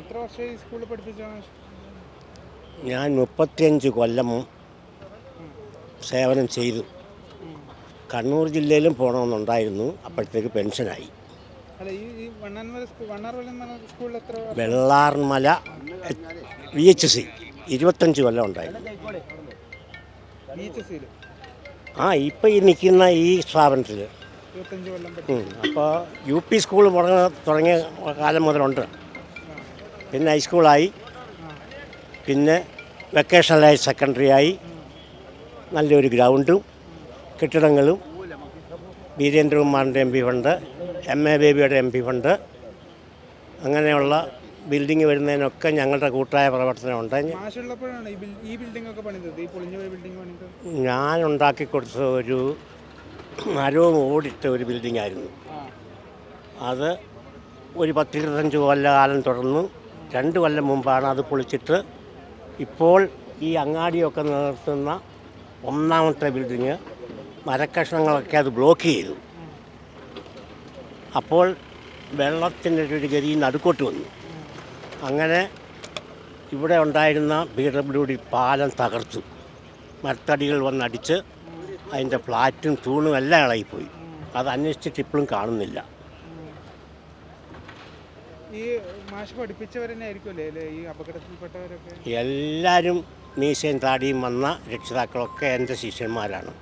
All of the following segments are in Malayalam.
എത്ര സ്കൂളിൽ ഞാൻ മുപ്പത്തിയഞ്ച് കൊല്ലം സേവനം ചെയ്തു. കണ്ണൂർ ജില്ലയിലും പോകണമെന്നുണ്ടായിരുന്നു അപ്പോഴത്തേക്ക് പെൻഷനായി? വെള്ളാർമല വി എച്ച് സി ഇരുപത്തഞ്ച് കൊല്ലം ഉണ്ടായിരുന്നു. ആ ഇപ്പം ഈ നിൽക്കുന്ന ഈ സ്ഥാപനത്തിൽ. അപ്പോൾ യു പി സ്കൂൾ തുടങ്ങിയ കാലം മുതലുണ്ട്. പിന്നെ ഹൈസ്കൂളായി. പിന്നെ വെക്കേഷണലായി സെക്കൻഡറി ആയി. നല്ലൊരു ഗ്രൗണ്ടും കെട്ടിടങ്ങളും. വീരേന്ദ്രകുമാറിന്റെ M P fund M A ബേബിയുടെ എം പി ഫണ്ട് അങ്ങനെയുള്ള ബിൽഡിംഗ് വരുന്നതിനൊക്കെ ഞങ്ങളുടെ കൂട്ടായ പ്രവർത്തനമുണ്ട് ഞാൻ ഉണ്ടാക്കി കൊടുത്ത ഒരു മരവും ഓടിട്ട ഒരു ബിൽഡിംഗ് ആയിരുന്നു. അത് ഒരു പത്തിരുപത്തഞ്ച് കൊല്ലകാലം തുടർന്നു രണ്ട് കൊല്ലം മുമ്പാണ് അത് പൊളിച്ചിട്ട് ഇപ്പോൾ ഈ അങ്ങാടിയൊക്കെ നിർത്തുന്ന ഒന്നാമത്തെ ബിൽഡിങ് മരക്കഷ്ണങ്ങളൊക്കെ അത് ബ്ലോക്ക് ചെയ്തു. അപ്പോൾ വെള്ളത്തിന്റെ ഒരു ഗതി നടുക്കോട്ട് വന്നു. അങ്ങനെ ഇവിടെ ഉണ്ടായിരുന്ന ബി ഡബ്ല്യു ഡി പാലം തകർത്തു. മരത്തടികൾ വന്നടിച്ച് അതിന്റെ ഫ്ലാറ്റും തൂണും എല്ലാം ഇളകിപ്പോയി. അത് അന്വേഷിച്ചിട്ട് ഇപ്പോഴും കാണുന്നില്ല. ഈ മാഷ് പഠിപ്പിച്ചവരെന്നെ ആയിരിക്കുമല്ലേ ഈ അപകടത്തിൽപ്പെട്ടവരൊക്കെ? എല്ലാവരും മീശയും താടിയും വന്ന രക്ഷിതാക്കളൊക്കെ എന്റെ ശിഷ്യന്മാരാണ്.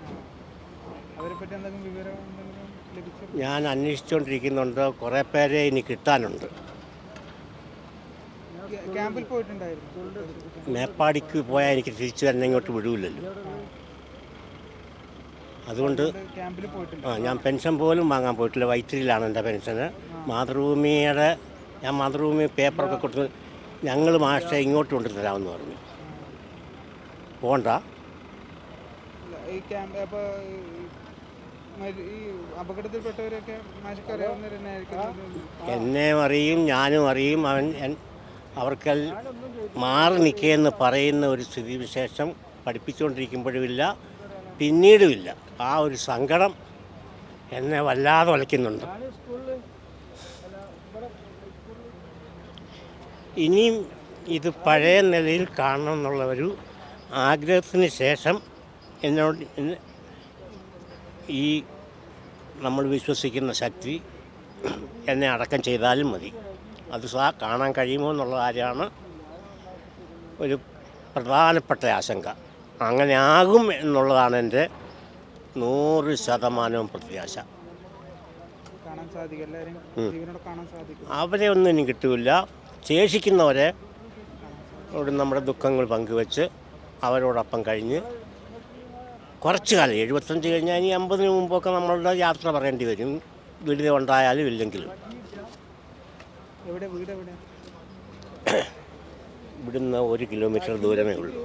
അവരെ പറ്റി എന്തെങ്കിലും വിവരം ഞാൻ അന്വേഷിച്ചുകൊണ്ടിരിക്കുന്നുണ്ട്. കുറേ പേരെ ഇനി കിട്ടാനുണ്ട്. ക്യാമ്പിൽ പോയിട്ടുണ്ടായിരുന്നു. മേപ്പാടിക്ക് പോയാൽ എനിക്ക് തിരിച്ചു തന്നെ ഇങ്ങോട്ട് വിടൂലല്ലോ അതുകൊണ്ട് ആ ഞാൻ പെൻഷൻ പോലും വാങ്ങാൻ പോയിട്ടില്ല. വൈത്തിരിയിലാണ് എന്റെ പെൻഷന്. മാതൃഭൂമിയുടെ ഞാൻ മാതൃഭൂമി പേപ്പറൊക്കെ കൊടുത്ത് ഞങ്ങൾ മാഷെ ഇങ്ങോട്ട് കൊണ്ടുതരാമെന്ന് പറഞ്ഞു. പോണ്ട. ഈ ക്യാമ്പ് അപ്പോൾ ഈ അപകടത്തിൽപ്പെട്ടവരൊക്കെ മാഷക്ക് അറിയാവുന്നവർ എന്നെ അറിയും ഞാനും അറിയും. അവൻ അവർക്കെൽ മാറി നിൽക്കുകയെന്ന് പറയുന്ന ഒരു സ്ഥിതിവിശേഷം പഠിപ്പിച്ചുകൊണ്ടിരിക്കുമ്പോഴുമില്ല പിന്നീടുമില്ല. ആ ഒരു സങ്കടം എന്നെ വല്ലാതെ വലയ്ക്കുന്നുണ്ട്. ഇനിയും ഇത് പഴയ നിലയിൽ കാണണം എന്നുള്ള ഒരു ആഗ്രഹത്തിന് ശേഷം എന്നോട് ഈ നമ്മൾ വിശ്വസിക്കുന്ന ശക്തി എന്നെ അടക്കം ചെയ്താലും മതി. അത് സാ കാണാൻ കഴിയുമോ എന്നുള്ള കാര്യമാണ് ഒരു പ്രധാനപ്പെട്ട ആശങ്ക. അങ്ങനെ ആകും എന്നുള്ളതാണ് എന്റെ നൂറ് ശതമാനവും പ്രത്യാശ. അവരെ ഒന്നും ഇനി കിട്ടില്ല ശേഷിക്കുന്നവരെ നമ്മുടെ ദുഃഖങ്ങൾ പങ്കുവെച്ച് അവരോടൊപ്പം കഴിഞ്ഞ് കുറച്ച് കാലം എഴുപത്തഞ്ച് കഴിഞ്ഞാൽ ഇനി അമ്പതിന് മുമ്പൊക്കെ നമ്മളുടെ യാത്ര പറയേണ്ടി വരും. ദുരിതം ഉണ്ടായാലും ഇല്ലെങ്കിലും. ഇവിടുന്ന് ഒരു കിലോമീറ്റർ ദൂരമേ ഉള്ളൂ.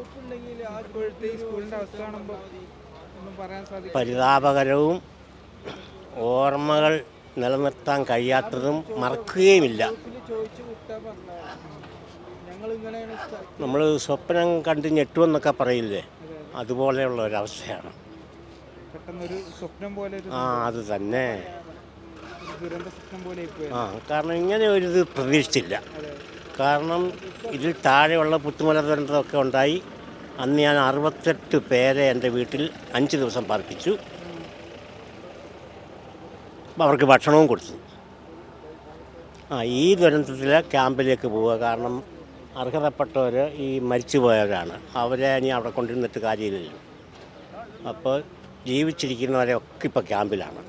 പരിതാപകരവും ഓർമ്മകൾ നിലനിർത്താൻ കഴിയാത്തതും മറക്കുകയുമില്ല. നമ്മൾ സ്വപ്നം കണ്ട് ഞെട്ടുമെന്നൊക്കെ പറയില്ലേ? അതുപോലെയുള്ള ഒരവസ്ഥയാണ്. ആ അത് തന്നെ. ആ കാരണം ഇങ്ങനെ ഒരു ഇത് പ്രതീക്ഷിച്ചില്ല. കാരണം ഇതിൽ താഴെയുള്ള പുത്തുമല ദുരന്തമൊക്കെ ഉണ്ടായി. അന്ന് ഞാൻ അറുപത്തെട്ട് പേരെ എന്റെ വീട്ടിൽ അഞ്ച് ദിവസം പാർപ്പിച്ചു. അവർക്ക് ഭക്ഷണവും കൊടുത്തു. ആ ഈ ദുരന്തത്തിൽ ക്യാമ്പിലേക്ക് പോവുക. കാരണം അർഹതപ്പെട്ടവർ ഈ മരിച്ചു പോയവരാണ് അവരെ ഇനി അവിടെ കൊണ്ടിരുന്നിട്ട് കാര്യമില്ലല്ലോ. അപ്പോൾ ജീവിച്ചിരിക്കുന്നവരെ ഒക്കെ ഇപ്പോൾ ക്യാമ്പിലാണ്.